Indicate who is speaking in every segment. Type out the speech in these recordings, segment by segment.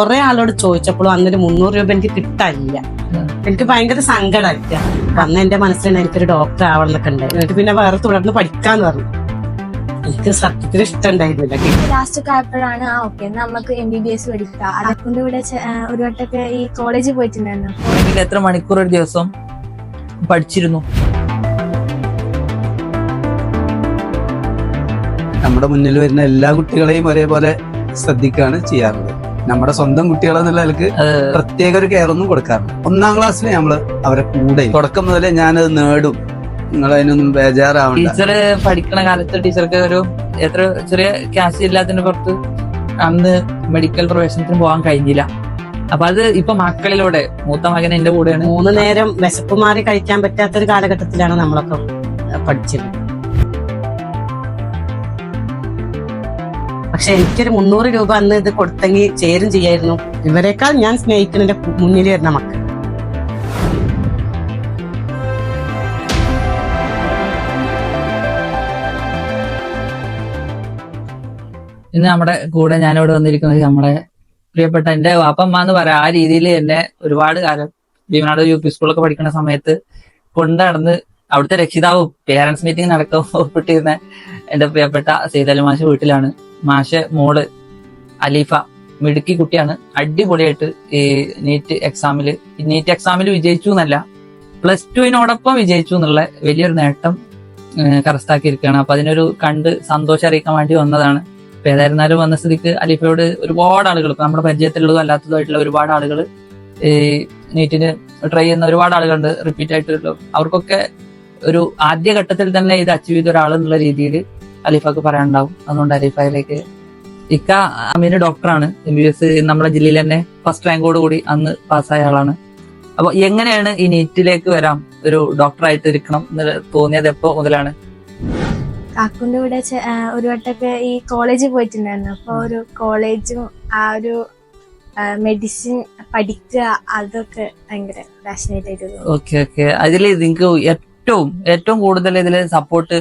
Speaker 1: കുറെ ആളോട് ചോദിച്ചപ്പോൾ അന്നൊരു മുന്നൂറ് രൂപ എനിക്ക് കിട്ടാനില്ല. എനിക്ക് ഭയങ്കര സങ്കടമായിട്ട് അന്ന് എന്റെ മനസ്സിലാണ് എനിക്കൊരു ഡോക്ടർ ആവണം എന്നൊക്കെ ഉണ്ട് എന്നിട്ട് പിന്നെ വേറെ തുടർന്ന് പഠിക്കാന്ന് പറഞ്ഞു. എനിക്ക് സത്യത്തിൽ ഇഷ്ടം ഉണ്ടായിരുന്നില്ല
Speaker 2: ലാസ്റ്റ് ആയപ്പോഴാണ് ആ ഓക്കെ നമുക്ക് എം ബി ബി എസ് പഠിക്കാം. ഇവിടെ ഒരു വട്ടമൊക്കെ ഈ കോളേജിൽ പോയിട്ടുണ്ടായിരുന്നു?
Speaker 3: എത്ര മണിക്കൂർ ഒരു ദിവസം പഠിച്ചിരുന്നു?
Speaker 4: നമ്മുടെ മുന്നിൽ വരുന്ന എല്ലാ കുട്ടികളെയും ഒരേപോലെ ശ്രദ്ധിക്കുകയാണ് ചെയ്യാറുള്ളത്. നമ്മുടെ സ്വന്തം കുട്ടികളെന്നുള്ള നിലയ്ക്ക് പ്രത്യേക ഒരു കെയർ ഒന്നും കൊടുക്കാറില്ല. ഒന്നാം ക്ലാസ്സിൽ നമ്മൾ അവരെ കൂടെ. തുടക്കം മുതലേ ഞാനത് നേടും. നിങ്ങൾ അതിനൊന്നും ബേജാറാവണ്ട.
Speaker 3: ടീച്ചർ പഠിക്കണ കാലത്ത് ടീച്ചർക്ക് ഒരു എത്ര ചെറിയ ക്യാഷ് ഇല്ലാത്തതിന് പുറത്ത് അന്ന് മെഡിക്കൽ പ്രവേശനത്തിന് പോകാൻ കഴിഞ്ഞില്ല. അപ്പൊ അത് ഇപ്പൊ മക്കളിലൂടെ മൂത്ത മകൻ എന്റെ കൂടെയാണ്.
Speaker 1: മൂന്ന് നേരം വിശപ്പ് മാറി കഴിക്കാൻ പറ്റാത്തൊരു കാലഘട്ടത്തിലാണ് നമ്മളൊക്കെ പഠിച്ചത്. പക്ഷെ എനിക്കൊരു മുന്നൂറ് രൂപ അന്ന് ഇത് കൊടുത്തെങ്കിൽ ചേരും ചെയ്യായിരുന്നു. ഇവരെക്കാൾ ഞാൻ സ്നേഹിക്കുന്നതിന്റെ മുന്നിൽ വരുന്ന മക്കൾ.
Speaker 3: ഇന്ന് നമ്മുടെ കൂടെ ഞാനിവിടെ വന്നിരിക്കുന്നത് നമ്മുടെ പ്രിയപ്പെട്ട എന്റെ വാപ്പമ്മ എന്ന് പറയാം. ആ രീതിയിൽ എന്നെ ഒരുപാട് കാലം ഭീമനാട് യു പി സ്കൂളൊക്കെ പഠിക്കുന്ന സമയത്ത് കൊണ്ട് നടന്ന് അവിടുത്തെ രക്ഷിതാവും പേരൻസ് മീറ്റിംഗ് നടക്കപ്പെട്ടിരുന്ന എന്റെ പ്രിയപ്പെട്ട സീതലി മാഷ വീട്ടിലാണ്. മാഷ മോൾ അലീഫ മിടുക്കി കുട്ടിയാണ്. അടിപൊളിയായിട്ട് ഈ നീറ്റ് എക്സാമിൽ നീറ്റ് എക്സാമിൽ വിജയിച്ചു എന്നല്ല പ്ലസ് ടുവിനോടൊപ്പം വിജയിച്ചു എന്നുള്ള വലിയൊരു നേട്ടം കരസ്ഥാക്കിയിരിക്കുകയാണ് അപ്പൊ അതിനൊരു കണ്ട് സന്തോഷം അറിയിക്കാൻ വേണ്ടി വന്നതാണ്. അപ്പൊ ഏതായിരുന്നാലും വന്ന സ്ഥിതിക്ക് അലീഫയോട് ഒരുപാട് ആളുകൾ ഇപ്പൊ നമ്മുടെ പരിചയത്തിലുള്ളതും അല്ലാത്തതുമായിട്ടുള്ള ഒരുപാട് ആളുകൾ ഈ നീറ്റിന് ട്രൈ ചെയ്യുന്ന ഒരുപാട് ആളുകളുണ്ട്. റിപ്പീറ്റ് ആയിട്ടുള്ള അവർക്കൊക്കെ ഒരു ആദ്യ ഘട്ടത്തിൽ തന്നെ ഇത് അച്ചീവ് ചെയ്ത ഒരാൾ എന്നുള്ള രീതിയിൽ അലിഫക്ക് പറയാനുണ്ടാവും. അതുകൊണ്ട് അലിഫയിലേക്ക് ഇക്ക അമീന് ഡോക്ടറാണ് എം ബി എസ് നമ്മുടെ ജില്ലയിൽ തന്നെ ഫസ്റ്റ് റാങ്കോട് കൂടി അന്ന് പാസ്സായ ആളാണ്. അപ്പൊ എങ്ങനെയാണ് ഈ നീറ്റിലേക്ക് വരാം ഒരു ഡോക്ടറായിട്ട് ഇരിക്കണം എന്ന് തോന്നിയത് എപ്പോ മുതലാണ്?
Speaker 2: കാക്കുന്റെ കൂടെ ഒരു വട്ടൊക്കെ ഈ കോളേജിൽ പോയിട്ടുണ്ടായിരുന്നു. അപ്പൊ ഒരു കോളേജും ആ ഒരു മെഡിസിൻ പഠിക്കുക അതൊക്കെ ഭയങ്കര പാഷനേറ്റ് ആയിട്ട്
Speaker 3: ഓക്കെ ഓക്കെ അതിൽ നിങ്ങൾക്ക് ഏറ്റവും ഏറ്റവും കൂടുതൽ ഇതിൽ സപ്പോർട്ട്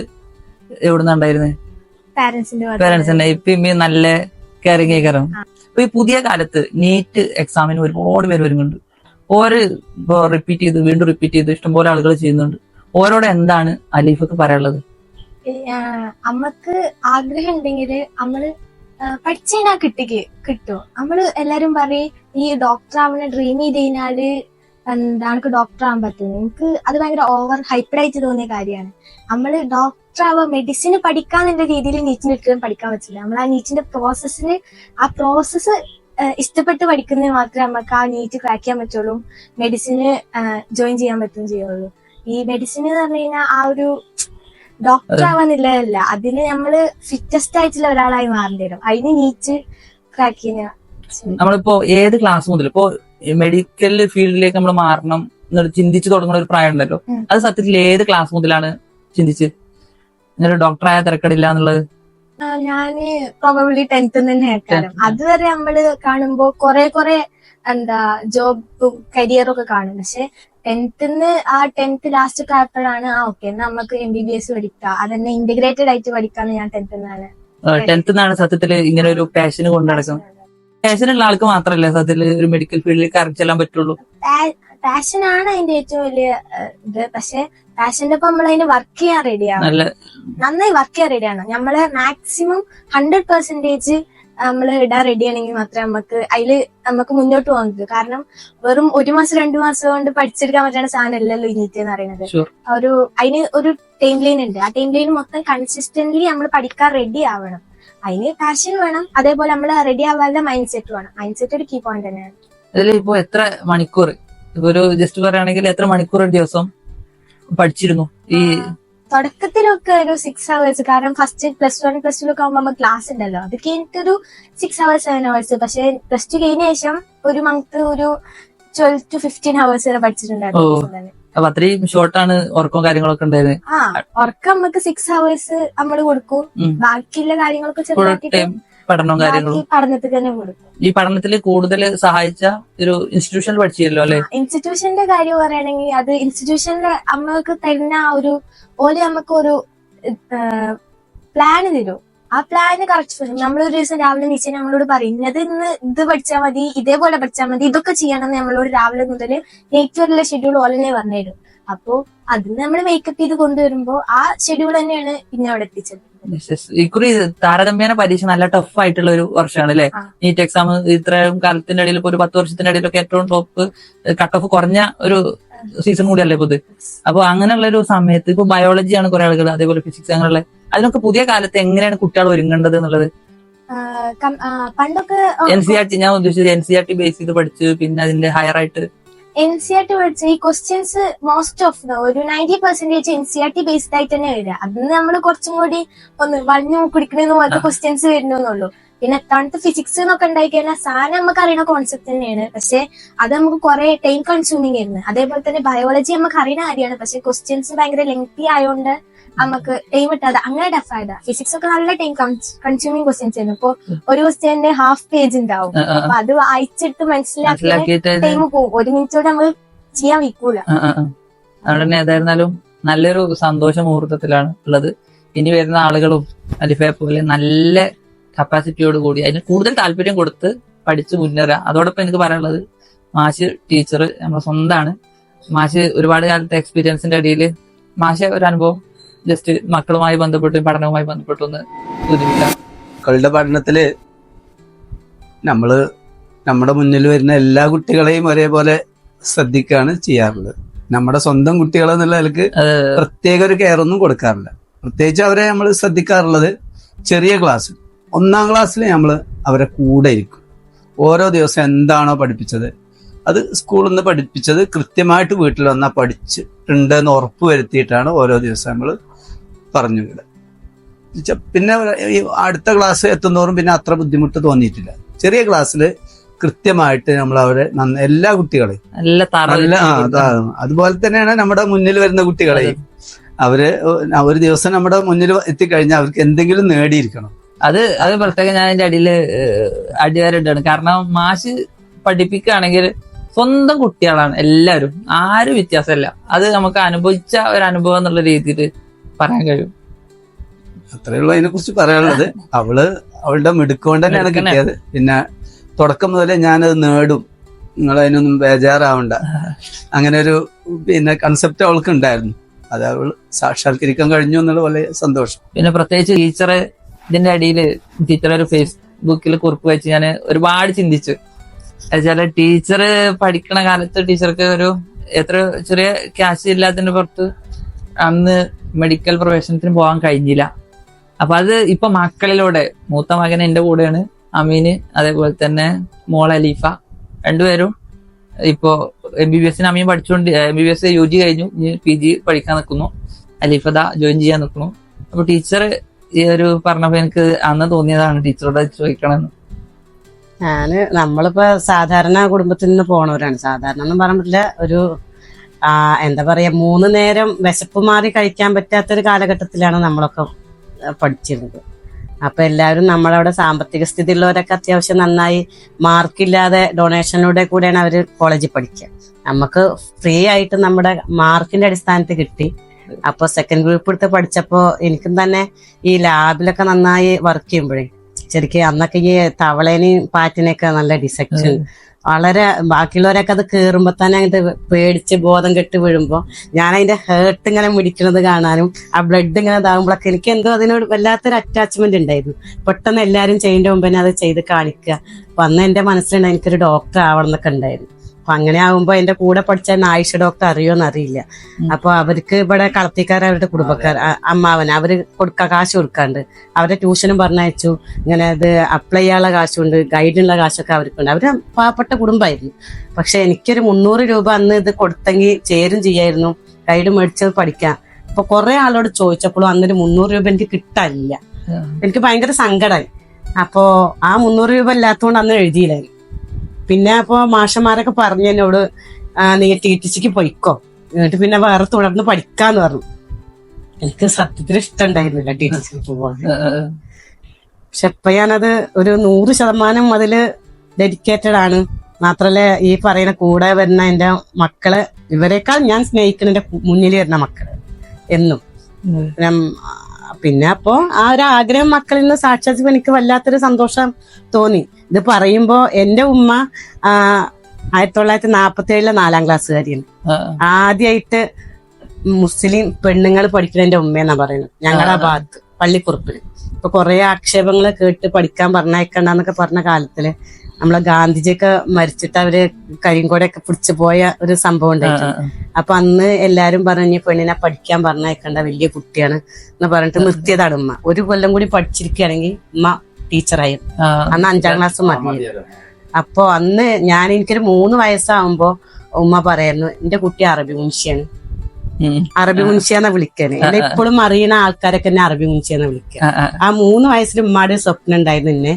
Speaker 3: എവിടുന്നുണ്ടായിരുന്നു പേരൻസിന്റെ ഇപ്പൊ ഇമ്മയും നല്ല കെയറിങ് കയറും അപ്പൊ ഈ പുതിയ കാലത്ത് നീറ്റ് എക്സാമിന് ഒരുപാട് പേര് വരുന്നുണ്ട്. ഓരോ ഇപ്പൊ റിപ്പീറ്റ് ചെയ്ത് വീണ്ടും റിപ്പീറ്റ് ചെയ്ത് ഇഷ്ടംപോലെ ആളുകൾ ചെയ്യുന്നുണ്ട്. ഓരോടെ എന്താണ് അലീഫക്ക് പറയാനുള്ളത്?
Speaker 2: അമ്മയ്ക്ക് ആഗ്രഹം ഉണ്ടെങ്കിൽ നമ്മൾ പഠിച്ചതിനാ കിട്ടിക്ക് കിട്ടും. നമ്മൾ എല്ലാരും പറയും ഈ ഡോക്ടർ ആവണ ഡ്രീം ചെയ്ത് കഴിഞ്ഞാൽ എന്താ എനിക്ക് ഡോക്ടർ ആവാൻ പറ്റുന്നത്? എനിക്ക് അത് ഭയങ്കര ഓവർ ഹൈപ്പഡ് ആയിട്ട് തോന്നിയ കാര്യമാണ്. നമ്മൾ ഡോക്ടർ ആവാ മെഡിസിൻ പഠിക്കാന്നുള്ള രീതിയിൽ നീച്ചിന് ഒരിക്കലും പഠിക്കാൻ പറ്റില്ല. നമ്മൾ ആ നീച്ചിന്റെ പ്രോസസ്സിന് ആ പ്രോസസ്സ് ഇഷ്ടപ്പെട്ട് പഠിക്കുന്നത് മാത്രമേ നമുക്ക് ആ നീറ്റ് ക്രാക്ക് ചെയ്യാൻ പറ്റുള്ളൂ. മെഡിസിന് ജോയിൻ ചെയ്യാൻ പറ്റും ചെയ്യുള്ളൂ. ഈ മെഡിസിൻ എന്ന് പറഞ്ഞു കഴിഞ്ഞാൽ ആ ഒരു ഡോക്ടർ ആവാന്നില്ലതല്ല അതിന് നമ്മൾ ഫിറ്റസ്റ്റ് ആയിട്ടുള്ള ഒരാളായി മാറേണ്ടി വരും. അതിന് നീറ്റ് ക്രാക്ക് ചെയ്യുന്ന
Speaker 3: നമ്മളിപ്പോ ഏത് ക്ലാസ് മുതൽ ഇപ്പോ മെഡിക്കൽ ഫീൽഡിലേക്ക് നമ്മൾ മാറണം എന്നൊരു ചിന്തിച്ചു തുടങ്ങുന്ന ഒരു പ്രായം ഉണ്ടല്ലോ. അത് സത്യത്തിൽ ഏത് ക്ലാസ് മുതലാണ് ചിന്തിച്ച്? ഇങ്ങനെ ഡോക്ടറായ തിരക്കടില്ല എന്നുള്ളത്?
Speaker 2: ഞാൻ പ്രോബബ്ലി ടെൻത്ത് തന്നെ ആക്കാരം അതുവരെ നമ്മൾ കാണുമ്പോ കുറെ കുറെ എന്താ ജോബ് കരിയറും ഒക്കെ കാണും. പക്ഷെ ടെൻത്തിന് ആ ടെൻത്ത് ലാസ്റ്റ് ആയപ്പോഴാണ് ആ ഓക്കെ നമുക്ക് എം ബി ബി എസ് പഠിക്കാം. അതന്നെ ഇന്റഗ്രേറ്റഡ് ആയിട്ട് പഠിക്കാന്ന് ഞാൻ ടെൻത്ത് നിന്നാണ്
Speaker 3: ടെൻത്ത് നിന്നാണ് സത്യത്തിൽ ഇങ്ങനെ ഒരു പാഷന് കൊണ്ടു നടക്കുന്നത് പാഷനുള്ള ആൾക്ക് മാത്രമല്ല സത്യത്തിൽ ഒരു മെഡിക്കൽ ഫീൽഡിൽ കറക്റ്റ് ചെല്ലാൻ പറ്റുള്ളൂ?
Speaker 2: പാഷൻ ആണ് അതിന്റെ ഏറ്റവും വലിയ ഇത്. പക്ഷെ പാഷന്റെ ഒപ്പം നമ്മൾ അതിന് വർക്ക് ചെയ്യാൻ റെഡിയാണ്
Speaker 3: നല്ല
Speaker 2: നന്നായി വർക്ക് ചെയ്യാൻ റെഡിയാണ് നമ്മൾ മാക്സിമം ഹൺഡ്രഡ് പെർസെന്റേജ് നമ്മൾ ഇടാൻ റെഡി ആണെങ്കിൽ മാത്രമേ നമുക്ക് അതിൽ നമുക്ക് മുന്നോട്ട് പോകാൻ പറ്റൂ. കാരണം വെറും ഒരു മാസം രണ്ടു മാസം കൊണ്ട് പഠിച്ചെടുക്കാൻ പറ്റുന്ന സാധനം അല്ലല്ലോ ഈ നീറ്റ് എന്ന് പറയുന്നത്.
Speaker 3: Sure.
Speaker 2: ഒരു അതിന് ഒരു ടൈം ലൈൻ ഉണ്ട്. ആ ടൈം ലൈൻ മൊത്തം കൺസിസ്റ്റന്റ്ലി നമ്മൾ പഠിക്കാൻ റെഡി ആവണം. അതിന് പാഷൻ വേണം. അതേപോലെ നമ്മൾ റെഡി ആവാതെ മൈൻഡ് സെറ്റ് വേണം. മൈൻഡ് സെറ്റ് ഒരു കീ പോയിന്റ് തന്നെയാണ്.
Speaker 3: അതിൽ ഇപ്പോ എത്ര മണിക്കൂർ ഇപ്പൊ ഒരു ജസ്റ്റ് പറയുകയാണെങ്കിൽ എത്ര മണിക്കൂർ ഒരു ദിവസം പഠിച്ചിരുന്നു? ഈ
Speaker 2: തുടക്കത്തിലൊക്കെ ഒരു സിക്സ് അവേഴ്സ് കാരണം first plus one plus two ഒക്കെ ആകുമ്പോൾ നമ്മൾ ക്ലാസ് ഉണ്ടല്ലോ. അത് കഴിഞ്ഞിട്ടൊരു സിക്സ് അവേഴ്സ് സെവൻ അവേഴ്സ് പക്ഷെ പ്ലസ് ടു കഴിഞ്ഞ ശേഷം ഒരു മന്ത് ഒരു ട്വൽവ് ടു ഫിഫ്റ്റീൻ അവേഴ്സ് വരെ. പഠിച്ചിട്ടുണ്ടായിരുന്നു
Speaker 3: അപ്പൊ അത്രയും ഷോർട്ടാണ് ഉറക്കവും കാര്യങ്ങളൊക്കെ ഉണ്ടായിരുന്നത്
Speaker 2: ആ ഉറക്കം നമുക്ക് സിക്സ് അവേഴ്സ് നമ്മൾ കൊടുക്കും. ബാക്കിയുള്ള കാര്യങ്ങളൊക്കെ ചെറുതാക്കിയിട്ട്
Speaker 3: പഠനവും കാര്യങ്ങളും.
Speaker 2: പഠനത്തിൽ തന്നെ കൊടുക്കും.
Speaker 3: ഈ പഠനത്തിൽ കൂടുതൽ സഹായിച്ച ഒരു ഇൻസ്റ്റിറ്റ്യൂഷനിൽ പഠിച്ചല്ലോ അല്ലെ?
Speaker 2: ഇൻസ്റ്റിറ്റ്യൂഷന്റെ കാര്യം പറയുകയാണെങ്കിൽ അത് ഇൻസ്റ്റിറ്റ്യൂഷനിലെ നമ്മൾക്ക് തരുന്ന ഒരു ഓൽ നമുക്ക് ഒരു പ്ലാന് തരും. ആ പ്ലാന് കറക്റ്റ് നമ്മൾ ഒരു ദിവസം രാവിലെ നീച്ച നമ്മളോട് പറയും ഇന്നത് ഇന്ന് ഇത് പഠിച്ചാൽ മതി ഇതേപോലെ പഠിച്ചാൽ മതി ഇതൊക്കെ ചെയ്യണം എന്ന് നമ്മളോട് രാവിലെ മുതൽ നൈറ്റ് വരെയുള്ള ഷെഡ്യൂൾ ഓലനെ പറഞ്ഞുതരും അപ്പോ അതിന് നമ്മൾ മേക്കപ്പ് ചെയ്ത് കൊണ്ടുവരുമ്പോ ആ ഷെഡ്യൂൾ തന്നെയാണ് പിന്നെ അവിടെ എത്തിച്ചത്.
Speaker 3: ഇക്കുറി താരതമ്യേന പരീക്ഷ നല്ല ടഫ് ആയിട്ടുള്ള ഒരു വർഷമാണ് അല്ലെ? നീറ്റ് എക്സാം ഇത്രയും കാലത്തിന്റെ ഇടയിൽ ഇപ്പൊ ഒരു പത്ത് വർഷത്തിന്റെ ഇടയിലൊക്കെ ഏറ്റവും ടോപ്പ് കട്ട് ഓഫ് കുറഞ്ഞ ഒരു സീസൺ കൂടിയല്ലേ ഇപ്പൊ ഇത്? അപ്പൊ അങ്ങനെയുള്ള ഒരു സമയത്ത് ഇപ്പൊ ബയോളജിയാണ് കുറെ ആളുകൾ അതേപോലെ ഫിസിക്സ് അങ്ങനെയുള്ള അതിനൊക്കെ പുതിയ കാലത്ത് എങ്ങനെയാണ് കുട്ടികൾ ഒരുങ്ങേണ്ടത് എന്നുള്ളത്?
Speaker 2: പണ്ടൊക്കെ
Speaker 3: എൻ സി ആർ ടി ഞാൻ ഉദ്ദേശിച്ചത് N C R T base ചെയ്ത് പഠിച്ചു പിന്നെ അതിന്റെ ഹയർ ആയിട്ട്
Speaker 2: എൻ സി ആർ ടി പഠിച്ച ഈ ക്വസ്റ്റ്യൻസ് മോസ്റ്റ് ഓഫ് ദ ഒരു ninety percentage N C R T based ആയിട്ട് തന്നെ വരിക. അതിന് നമ്മൾ കുറച്ചും കൂടി ഒന്ന് വളഞ്ഞു കുടിക്കണെന്ന് പോലത്തെ ക്വസ്റ്റ്യൻസ് വരുന്നുള്ളൂ പിന്നെ എത്താണത്ത് ഫിസിക്സ് എന്നൊക്കെ ഉണ്ടായി കഴിഞ്ഞാൽ സാധനം നമുക്ക് അറിയുന്ന കോൺസെപ്റ്റ് തന്നെയാണ്. പക്ഷെ അത് നമുക്ക് കുറെ ടൈം കൺസ്യൂമിങ് ആയിരുന്നു. അതേപോലെ തന്നെ ബയോളജി നമുക്ക് അറിയുന്ന കാര്യമാണ്. പക്ഷെ ക്വസ്റ്റ്യൻസ് ഭയങ്കര ലെങ്തി ആയതുകൊണ്ട് നമുക്ക് ടൈം കിട്ടാതെ അങ്ങനെ ടഫ് ആയതാ. ഫിസിക്സ് ഒക്കെ നല്ല ടൈം കൺസ്യൂമിങ് ക്വസ്റ്റ്യൻസ് ആയിരുന്നു. ഇപ്പൊ ഒരു ക്വസ്റ്റ്യന്റെ ഹാഫ് പേജ് ഉണ്ടാവും. അപ്പൊ അത് വായിച്ചിട്ട് മനസ്സിലാക്കി ടൈം പോകും. ഒരു മിനിറ്റോടെ നമ്മൾ ചെയ്യാൻ വയ്ക്കൂല.
Speaker 3: അതുകൊണ്ട് ഏതായിരുന്നാലും നല്ലൊരു സന്തോഷ മുഹൂർത്തത്തിലാണ് ഉള്ളത്. ഇനി വരുന്ന ആളുകളും അലിഫയെ പോലെ നല്ല കപ്പാസിറ്റിയോട് കൂടി അതിന് കൂടുതൽ താല്പര്യം കൊടുത്ത് പഠിച്ച് മുന്നേറുക. അതോടൊപ്പം എനിക്ക് പറയാനുള്ളത് മാഷ് ടീച്ചർ നമ്മുടെ സ്വന്തമാണ് മാഷ് ഒരുപാട് കാലത്തെ എക്സ്പീരിയൻസിന്റെ ഇടയിൽ മാഷ ഒരു അനുഭവം ജസ്റ്റ് മക്കളുമായി ബന്ധപ്പെട്ട് പഠനവുമായി ബന്ധപ്പെട്ട് ഒന്ന് സൂചിപ്പിക്കാം
Speaker 4: മക്കളുടെ പഠനത്തിൽ നമ്മൾ നമ്മുടെ മുന്നിൽ വരുന്ന എല്ലാ കുട്ടികളെയും ഒരേപോലെ ശ്രദ്ധിക്കുകയാണ് ചെയ്യാറുള്ളത്. നമ്മുടെ സ്വന്തം കുട്ടികൾ എന്നുള്ള നിലയ്ക്ക് പ്രത്യേക ഒരു കെയർ ഒന്നും കൊടുക്കാറില്ല. പ്രത്യേകിച്ച് അവരെ നമ്മൾ ശ്രദ്ധിക്കാറുള്ളത് ചെറിയ ക്ലാസ് ഒന്നാം ക്ലാസ്സിൽ നമ്മൾ അവരെ കൂടെ ഇരിക്കും. ഓരോ ദിവസം എന്താണോ പഠിപ്പിച്ചത്. അത് സ്കൂളിൽ നിന്ന് പഠിപ്പിച്ചത് കൃത്യമായിട്ട് വീട്ടിൽ വന്നാൽ പഠിച്ചിട്ടുണ്ട് എന്ന് ഉറപ്പ് വരുത്തിയിട്ടാണ് ഓരോ ദിവസം നമ്മൾ പറഞ്ഞു വിടുക. പിന്നെ ഈ അടുത്ത ക്ലാസ് എത്തുന്നോറും പിന്നെ അത്ര ബുദ്ധിമുട്ട് തോന്നിയിട്ടില്ല. ചെറിയ ക്ലാസ്സിൽ കൃത്യമായിട്ട് നമ്മൾ അവരെ നന്ന- എല്ലാ കുട്ടികളെയും
Speaker 3: നല്ല
Speaker 4: അതുപോലെ തന്നെയാണ് നമ്മുടെ മുന്നിൽ വരുന്ന കുട്ടികളെയും. അവർ ഒരു ദിവസം നമ്മുടെ മുന്നിൽ എത്തിക്കഴിഞ്ഞാൽ അവർക്ക് എന്തെങ്കിലും നേടിയിരിക്കണം.
Speaker 3: അത് അത് പ്രത്യേകം ഞാൻ അതിന്റെ അടിയിൽ അടിവാരിട്ടാണ് കാരണം മാഷ് പഠിപ്പിക്കുകയാണെങ്കിൽ സ്വന്തം കുട്ടികളാണ് എല്ലാവരും. ആരും വ്യത്യാസമല്ല. അത് നമുക്ക് അനുഭവിച്ച ഒരു അനുഭവം എന്നുള്ള രീതിയിൽ പറയാൻ കഴിയും.
Speaker 4: അത്രേ ഉള്ളൂ അതിനെ കുറിച്ച് പറയാനുള്ളത്. അവൾ അവളുടെ മിടുക്കൊണ്ട് തന്നെയാണ് കിട്ടിയത്. പിന്നെ തുടക്കം മുതലേ ഞാനത് നേടും. നിങ്ങൾ അതിനൊന്നും ബേജാറാവണ്ട. അങ്ങനെ ഒരു പിന്നെ കൺസെപ്റ്റ് അവൾക്ക് ഉണ്ടായിരുന്നു അത് അവൾ സാക്ഷാത്കരിക്കാൻ കഴിഞ്ഞു എന്നുള്ള വളരെ സന്തോഷം.
Speaker 3: പിന്നെ പ്രത്യേകിച്ച് ടീച്ചർ ഇതിന്റെ അടിയിൽ ടീച്ചർ ഒരു ഫേസ്ബുക്കിൽ കുറിപ്പ് വെച്ച് ഞാൻ ഒരുപാട് ചിന്തിച്ചു. എന്നുവെച്ചാൽ ടീച്ചർ പഠിക്കണ കാലത്ത് ടീച്ചർക്ക് ഒരു എത്ര ചെറിയ ക്യാഷ് ഇല്ലാത്തതിന്റെ പുറത്ത് അന്ന് മെഡിക്കൽ പ്രൊഫഷണത്തിന് പോകാൻ കഴിഞ്ഞില്ല. അപ്പൊ അത് ഇപ്പൊ മക്കളിലൂടെ മൂത്ത മകൻ എന്റെ കൂടെയാണ് അമീന് അതേപോലെ തന്നെ മോൾ അലീഫ രണ്ടുപേരും ഇപ്പോ എം ബി ബി എസിന് അമീൻ പഠിച്ചുകൊണ്ട് M B B S U G കഴിഞ്ഞു പി ജി പഠിക്കാൻ നിൽക്കുന്നു അലീഫദ ജോയിൻ ചെയ്യാൻ നിൽക്കുന്നു അപ്പൊ ടീച്ചർ ഈ ഒരു പറഞ്ഞപ്പോ എനിക്ക് അന്ന് തോന്നിയതാണ് ടീച്ചറോട് ചോദിക്കണമെന്ന്.
Speaker 1: ഞാൻ നമ്മളിപ്പോ സാധാരണ കുടുംബത്തിൽ നിന്ന് പോണവരാണ്. സാധാരണ ഒന്നും പറയാൻ പറ്റില്ല. ഒരു എന്താ പറയാ മൂന്ന് നേരം വിശപ്പ് മാറി കഴിക്കാൻ പറ്റാത്ത ഒരു കാലഘട്ടത്തിലാണ് നമ്മളൊക്കെ പഠിച്ചിരുന്നത്. അപ്പൊ എല്ലാവരും നമ്മളവിടെ സാമ്പത്തിക സ്ഥിതി ഉള്ളവരൊക്കെ അത്യാവശ്യം നന്നായി മാർക്കില്ലാതെ ഡൊണേഷനിലൂടെ കൂടെയാണ് അവർ കോളേജിൽ പഠിക്കുക. നമുക്ക് ഫ്രീ ആയിട്ട് നമ്മുടെ മാർക്കിന്റെ അടിസ്ഥാനത്തിൽ കിട്ടി. അപ്പൊ സെക്കൻഡ് ഗ്രൂപ്പ് എടുത്ത് പഠിച്ചപ്പോ എനിക്കും തന്നെ ഈ ലാബിലൊക്കെ നന്നായി വർക്ക് ചെയ്യുമ്പോഴേ. ശരിക്കും അന്നൊക്കെ ഈ തവളേനെയും പാറ്റിനെയൊക്കെ നല്ല ഡിസെക്ഷൻ വളരെ ബാക്കിയുള്ളവരൊക്കെ അത് കേറുമ്പോ തന്നെ അങ്ങോട്ട് പേടിച്ച് ബോധം കെട്ട് വീഴുമ്പോ ഞാൻ അതിന്റെ ഹേർട്ട് ഇങ്ങനെ മിടിക്കുന്നത് കാണാനും ആ ബ്ലഡ് ഇങ്ങനെ ഇതാകുമ്പോഴൊക്കെ എനിക്ക് എന്തോ അതിനോട് വല്ലാത്തൊരു അറ്റാച്ച്മെന്റ് ഉണ്ടായിരുന്നു. പെട്ടെന്ന് എല്ലാരും ചെയ്യുന്നതിന്റെ മുമ്പ് തന്നെ അത് ചെയ്ത് കാണിക്കുക. അപ്പൊ അന്ന് എന്റെ മനസ്സിലുണ്ട് എനിക്കൊരു ഡോക്ടർ ആവണം എന്നൊക്കെ ഉണ്ടായിരുന്നു. അപ്പൊ അങ്ങനെ ആകുമ്പോ എന്റെ കൂടെ പഠിച്ച ആയിഷ ഡോക്ടർ അറിയോന്ന് അറിയില്ല. അപ്പൊ അവർക്ക് ഇവിടെ കളത്തിക്കാർ അവരുടെ കുടുംബക്കാർ അമ്മാവൻ അവർ കൊടുക്ക കാശ് കൊടുക്കാണ്ട്. അവരെ ട്യൂഷനും പറഞ്ഞയച്ചു. ഇങ്ങനെ അത് അപ്ലൈ ചെയ്യാനുള്ള കാശുണ്ട് ഗൈഡിനുള്ള കാശൊക്കെ അവർക്കുണ്ട്. അവർ പാവപ്പെട്ട കുടുംബമായിരുന്നു പക്ഷെ എനിക്കൊരു മുന്നൂറ് രൂപ അന്ന് ഇത് കൊടുത്തെങ്കിൽ ചേരും ചെയ്യായിരുന്നു. ഗൈഡ് മേടിച്ചത് പഠിക്കാം. അപ്പൊ കുറെ ആളോട് ചോദിച്ചപ്പോഴും അന്നൊരു മുന്നൂറ് രൂപ എനിക്ക് കിട്ടാനില്ല. എനിക്ക് ഭയങ്കര സങ്കടമായി അപ്പോ ആ മുന്നൂറ് രൂപ ഇല്ലാത്തതുകൊണ്ട് അന്ന് എഴുതിയില്ലായിരുന്നു. പിന്നെ അപ്പോ മാഷന്മാരൊക്കെ പറഞ്ഞു എന്നോട് നീ ടി ടി സിക്ക് പൊയ്ക്കോ. എന്നിട്ട് പിന്നെ വേറെ തുടർന്ന് പഠിക്കാന്ന് പറഞ്ഞു. എനിക്ക് സത്യത്തിൽ ഇഷ്ടമുണ്ടായിരുന്നില്ല ടി ടി സിക്ക് പോകാൻ പക്ഷെ ഇപ്പൊ ഞാനത് ഒരു നൂറ് ശതമാനം അതിൽ ഡെഡിക്കേറ്റഡ് ആണ്. മാത്രല്ല ഈ പറയുന്ന കൂടെ വരുന്ന എന്റെ മക്കളെ ഇവരെക്കാൾ ഞാൻ സ്നേഹിക്കുന്ന എന്റെ മുന്നിൽ വരുന്ന മക്കൾ എന്നും. പിന്നെ അപ്പോ ആ ഒരു ആഗ്രഹം മക്കളിൽ നിന്ന് സാക്ഷാത്കരിച്ചപ്പോ എനിക്ക് വല്ലാത്തൊരു സന്തോഷം തോന്നി. ഇത് പറയുമ്പോ എന്റെ ഉമ്മ ആയിരത്തി തൊള്ളായിരത്തി നാപ്പത്തി ഏഴിലെ നാലാം ക്ലാസ്സുകാരിയാണ്. ആദ്യമായിട്ട് മുസ്ലിം പെണ്ണുങ്ങൾ പഠിക്കുന്നതിന്റെ ഉമ്മയെന്നാ പറയുന്നത്. ഞങ്ങളുടെ ഭാഗത്ത് പള്ളിക്കുറുപ്പിൽ ഇപ്പൊ കുറെ ആക്ഷേപങ്ങൾ കേട്ട് പഠിക്കാൻ പറഞ്ഞയക്കണ്ടെന്നൊക്കെ പറഞ്ഞ കാലത്തിൽ നമ്മളെ ഗാന്ധിജിയൊക്കെ മരിച്ചിട്ട് അവർ കരിങ്കോടൊക്കെ പിടിച്ചു പോയ ഒരു സംഭവം
Speaker 3: ഉണ്ടായിരുന്നു
Speaker 1: അപ്പൊ അന്ന് എല്ലാരും പറഞ്ഞ പെണ്ണിനെ പഠിക്കാൻ പറഞ്ഞേക്കണ്ട വലിയ കുട്ടിയാണ് എന്ന് പറഞ്ഞിട്ട് നിർത്തിയതാണ് ഉമ്മ. ഒരു കൊല്ലം കൂടി പഠിച്ചിരിക്കുകയാണെങ്കിൽ ഉമ്മ ടീച്ചറായി. അന്ന് അഞ്ചാം ക്ലാസ് മതി. അപ്പൊ അന്ന് ഞാൻ എനിക്കൊരു മൂന്ന് വയസ്സാകുമ്പോ ഉമ്മ പറയായിരുന്നു എന്റെ കുട്ടി അറബി മുൻഷിയാണ്. അറബി മുൻഷിയാന്ന വിളിക്കാന് എന്നെ ഇപ്പോഴും അറിയുന്ന ആൾക്കാരൊക്കെ എന്നെ അറബി മുൻഷിയാന്ന് വിളിക്കുക
Speaker 3: ആ,
Speaker 1: മൂന്ന് വയസ്സിൽ ഉമ്മാടെ സ്വപ്നം ഉണ്ടായിരുന്നു എന്നെ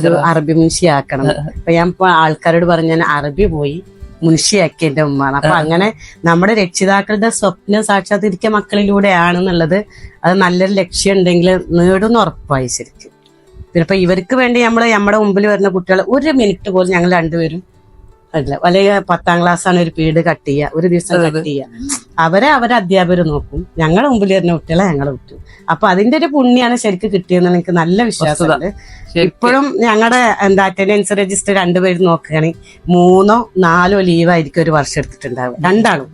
Speaker 1: ഒരു അറബി മുൻഷി ആക്കണം അപ്പൊ ഞാൻ ആൾക്കാരോട് പറഞ്ഞു ഞാൻ അറബി പോയി മുൻഷിയാക്കി എന്റെ ഉമ്മാണ് അപ്പൊ അങ്ങനെ നമ്മുടെ രക്ഷിതാക്കളുടെ സ്വപ്നം സാക്ഷാത്കരിക്കുക മക്കളിലൂടെയാണെന്നുള്ളത് അത് നല്ലൊരു ലക്ഷ്യം ഉണ്ടെങ്കിൽ നേടുന്ന ഉറപ്പായി ശരിക്കും. പിന്നെ ഇവർക്ക് വേണ്ടി നമ്മൾ നമ്മുടെ മുമ്പിൽ വരുന്ന കുട്ടികൾ ഒരു മിനിറ്റ് പോലും ഞങ്ങൾ രണ്ടുപേരും അല്ല അല്ലെങ്കിൽ പത്താം ക്ലാസ് ആണ് ഒരു പീരീഡ് കട്ട് ചെയ്യുക ഒരു ദിവസം കട്ട് ചെയ്യുക അവരെ അവരെ അധ്യാപകർ നോക്കും. ഞങ്ങളെ മുമ്പിൽ വരുന്ന കുട്ടികളെ ഞങ്ങൾ വിട്ടു. അപ്പൊ അതിന്റെ ഒരു പുണ്യാണ് ശരിക്കും കിട്ടിയെന്ന് എനിക്ക് നല്ല വിശ്വാസമുണ്ട്. ഇപ്പോഴും ഞങ്ങളുടെ എന്താ അറ്റൻഡൻസ് രജിസ്റ്റർ രണ്ടുപേരും നോക്കുകയാണെങ്കിൽ മൂന്നോ നാലോ ലീവായിരിക്കും ഒരു വർഷം എടുത്തിട്ടുണ്ടാവുക. രണ്ടാളും.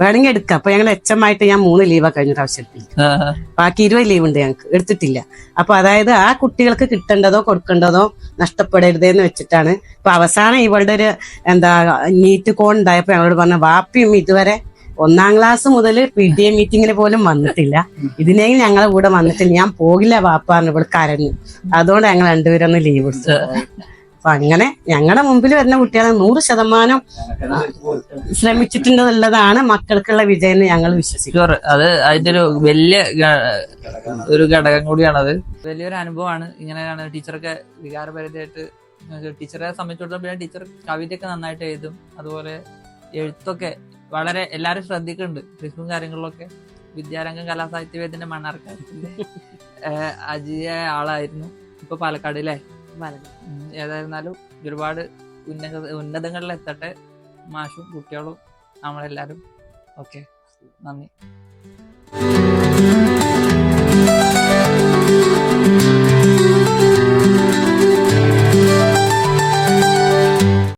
Speaker 1: വേണമെങ്കിൽ എടുക്കാം. അപ്പൊ ഞങ്ങൾ എച്ച് എം ആയിട്ട് ഞാൻ മൂന്ന് ലീവാ കഴിഞ്ഞ പ്രാവശ്യം എടുത്തില്ല.
Speaker 3: ആ, ആ.
Speaker 1: ബാക്കി ഇരുപത് ലീവ് ഉണ്ട് ഞങ്ങൾക്ക് എടുത്തിട്ടില്ല. അപ്പൊ അതായത് ആ കുട്ടികൾക്ക് കിട്ടേണ്ടതോ കൊടുക്കേണ്ടതോ നഷ്ടപ്പെടരുതെന്ന് വെച്ചിട്ടാണ് ഇപ്പൊ അവസാനം ഇവളുടെ ഒരു എന്താ നീറ്റ് കോൺ ഉണ്ടായപ്പോ ഞങ്ങളോട് പറഞ്ഞ വാപ്പിയും ഇതുവരെ ഒന്നാം ക്ലാസ് മുതൽ പി ടി എ മീറ്റിങ്ങിന് പോലും വന്നിട്ടില്ല. ഇതിനെങ്കിലും ഞങ്ങളെ കൂടെ വന്നിട്ടില്ല ഞാൻ പോകില്ല വാപ്പാന്ന് ഇവിടെ കരഞ്ഞു. അതുകൊണ്ട് ഞങ്ങൾ രണ്ടുപേരൊന്ന് ലീവ് എടുത്തു. അപ്പൊ അങ്ങനെ ഞങ്ങളുടെ മുമ്പിൽ വരുന്ന കുട്ടികളെ നൂറ് ശതമാനം ശ്രമിച്ചിട്ടുണ്ടെന്നുള്ളതാണ് മക്കൾക്കുള്ള വിജയം എന്ന് ഞങ്ങൾ
Speaker 3: വിശ്വസിക്കും അത് അതിന്റെ ഒരു വലിയ ഒരു ഘടകം കൂടിയാണ് അത് വലിയൊരു അനുഭവമാണ്. ഇങ്ങനെയാണ് ടീച്ചറൊക്കെ വികാരപരിതയായിട്ട് ടീച്ചറെ സംബന്ധിച്ചിടത്തോളം ടീച്ചർ കവിതയൊക്കെ നന്നായിട്ട് എഴുതും. അതുപോലെ എഴുത്തൊക്കെ വളരെ എല്ലാവരും ശ്രദ്ധിക്കുന്നുണ്ട്. ഫേസ്ബുക്കും കാര്യങ്ങളിലൊക്കെ വിദ്യാരംഗം കലാസാഹിത്യവേദിന്റെ വേദന ഏഹ് അജിയ ആളായിരുന്നു. ഇപ്പൊ പാലക്കാട് അല്ലേ ഉം, ഏതായിരുന്നാലും ഒരുപാട് ഉന്നത ഉന്നതങ്ങളിൽ എത്തട്ടെ മാഷും കുട്ടികളും നമ്മളെല്ലാരും. ഓക്കെ. നന്ദി.